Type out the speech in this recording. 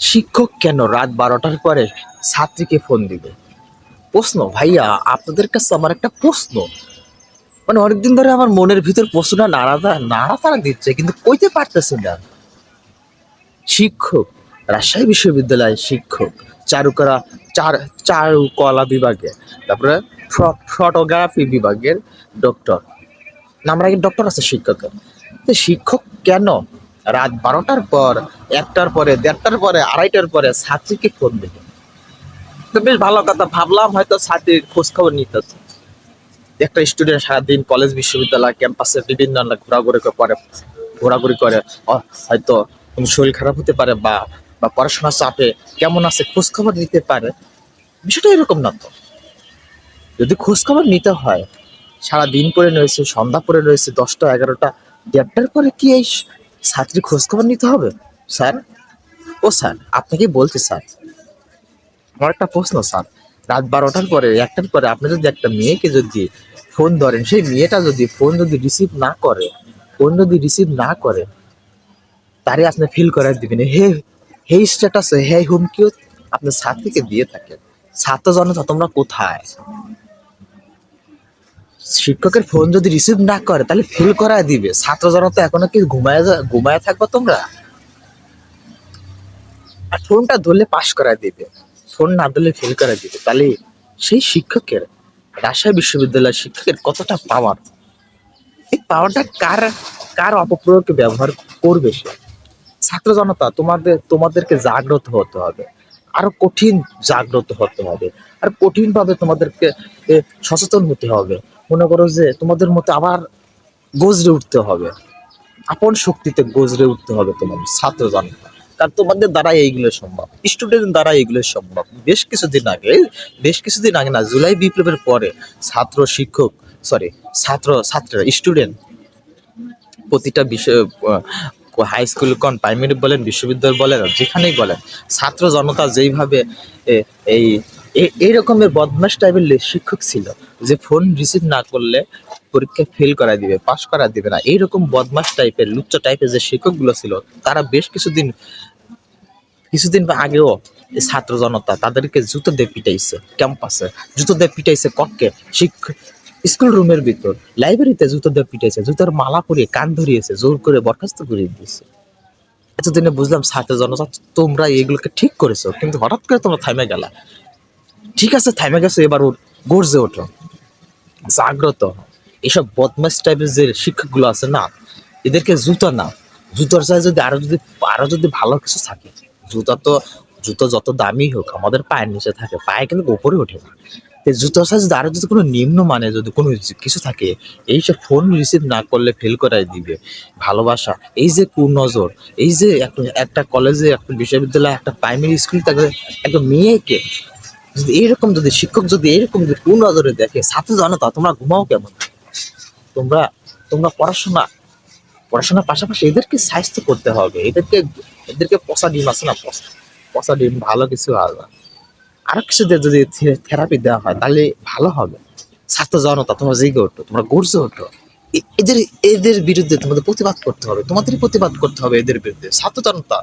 শিক্ষক কেন রাত বারোটার পরে ছাত্রীকে ফোন দিবে? প্রশ্ন, ভাইয়া, আপনাদের কাছে আমার একটা প্রশ্ন। মানে অনেকদিন ধরে আমার মনের ভিতর প্রশ্নটা নাড়াতা, নাড়াতাড়া দিচ্ছে, কিন্তু কইতে পারতেছি না। শিক্ষক, রাজশাহী বিশ্ববিদ্যালয়ের শিক্ষক, চারুকলা, চার, চারুকলা বিভাগে তারপরে ফটোগ্রাফি বিভাগের ডক্টর নাম আগে ডক্টর আছে শিক্ষকের। শিক্ষক কেন রাত বারোটার পর, একটার পরে, দেড়টার পরে, আড়াইটার পরে ছাত্রীকে ফোন দেবে তো বেশ ভালো কথা, ভাবলাম হয়তো ছাত্রীর খোঁজ খবর নিতেছে। একটা স্টুডেন্ট সারাদিন কলেজ বিশ্ববিদ্যালয় ক্যাম্পাসে বিভিন্ন ঘোরাঘুরি করে ঘোরাঘুরি করে হয়তো শরীর খারাপ হতে পারে বা বা পড়াশোনার চাপে কেমন আছে খোঁজ খবর নিতে পারে। বিষয়টা এরকম না তো। যদি খোঁজখবর নিতে হয় সারা দিন পরে রয়েছে, সন্ধ্যা পরে রয়েছে, দশটা, এগারোটা, দেড়টার পরে কি এই ছাত্রী খোঁজ খবর নিতে হবে? স্যার? ও স্যার আপনাকে বলছি স্যার? আমার একটা প্রশ্ন স্যার। রাত বারোটার পরে, একটার পরে আপনি যদি একটা মেয়েকে যদি ফোন ধরেন, সেই মেয়েটা যদি ফোন যদি রিসিভ না করে, ফোন যদি রিসিভ না করে, তারে আপনি ফিল করার দিবেন। হে হে স্ট্যাটাসে, হে হুমকিও আপনি ছাত্রীকে দিয়ে থাকেন। ছাত্র জনতা, তোমরা কোথায়? শিক্ষকের ফোন যদি রিসিভ না করে, তাহলে ফিল করায় দিবে। ছাত্র জনতা এখনও কি ঘুমায় ঘুমায় থাকব তোমরা? আর ফোনটা ধরলে পাশ করায় দিবে। ফোন না ধরলে ফেল করায় দিবে। তাহলে সেই শিক্ষকের, রাজশাহী বিশ্ববিদ্যালয়ের শিক্ষকের কতটা পাওয়ার এই পাওয়ারটা কার কার অপপ্রয়োগকে ব্যবহার করবে সে? ছাত্র জনতা তোমাদের, তোমাদেরকে জাগ্রত হতে হবে। আরও কঠিন জাগ্রত হতে হবে। আর কঠিন ভাবে তোমাদেরকে সচেতন হতে হবে। মনে করো যে তোমাদের মতো আবার গজরে উঠতে হবে। আপন শক্তিতে গজরে উঠতে হবে তোমাদের ছাত্র জনতা কারণ তোমাদের দ্বারা এইগুলো সম্ভব। স্টুডেন্ট দ্বারা এইগুলো সম্ভব। বেশ কিছুদিন আগে, বেশ কিছুদিন আগে না, জুলাই বিপ্লবের পরে ছাত্র শিক্ষক সরি ছাত্র, ছাত্ররা স্টুডেন্ট প্রতিটা বিষয় হাই স্কুল কোন প্রাইমারি বলেন, বিশ্ববিদ্যালয় বলেন, যেখানেই বলেন ছাত্র জনতা যেইভাবে এই এই রকমের বদমাস টাইপের শিক্ষক ছিল যে ফোন রিসিভ না করলে পরীক্ষায় ফেল করা দিবে পাশ করা দিবে না। এইরকম বদমাস টাইপের লুচ্চা টাইপের যে শিক্ষকগুলো ছিল, তারা বেশ কিছুদিন কিছুদিন আগেও ছাত্র জনতা তাদেরকে জুতো দিয়ে পিটাইছে ক্যাম্পাসে জুতো দিয়ে পিটাইছে কক্ষে শিক্ষক স্কুল রুমের ভিতর। লাইব্রেরিতে জুতো দিয়ে পিটাইছে, জুতোর মালা পরিয়ে কান ধরিয়েছে, জোর করে বরখাস্ত করে দিয়েছে। এতদিনে বুঝলাম ছাত্র জনতা, তোমরা এগুলোকে ঠিক করেছ, কিন্তু হঠাৎ করে তোমরা থামে গেলা। ঠিক আছে থাইমে গেছো, এবার ওর গর্জে ওঠো। জাগ্রত। এসব বদমাস টাইপের যে শিক্ষকগুলো আছে না, এদেরকে জুতো না। জুতোর চাই যদি আরও যদি আরও যদি ভালো কিছু থাকে, জুতা তো, জুতো যত দামি হোক, আমাদের পায়ের নিচে থাকে, পায়ে কিন্তু উপরে ওঠে না। তো জুতোর সাইজ যদি আরও যদি কোনো নিম্ন মানে যদি কোনো কিছু থাকে এইসব ফোন রিসিভ না করলে ফেল করাই দিবে। ভালোবাসা। এই যে কুনজর, এই যে এক- একটা কলেজে একটা বিশ্ববিদ্যালয়ে, একটা প্রাইমারি স্কুল থাকে একটা মেয়েকে যদি এইরকম যদি শিক্ষক যদি এরকম যদি কুনজরে দেখে, ছাত্র জনতা তোমরা ঘুমাও কেমন? তোমরা তোমরা পড়াশোনা, পড়াশোনার পাশাপাশি এদেরকে স্বাস্থ্য করতে হবে। এদেরকে এদেরকে পচা ডিম আছে না? পচা- ডিম ভালো কিছু হবে। আরও কিছু দিয়ে যদি থেরাপি দেওয়া হয়, তাহলে ভালো হবে। ছাত্র জনতা তোমরা জেগে ওঠো, তোমরা গর্জে ওঠো। এদের এদের বিরুদ্ধে তোমাদের প্রতিবাদ করতে হবে, তোমাদেরই প্রতিবাদ করতে হবে এদের বিরুদ্ধে। ছাত্র জনতা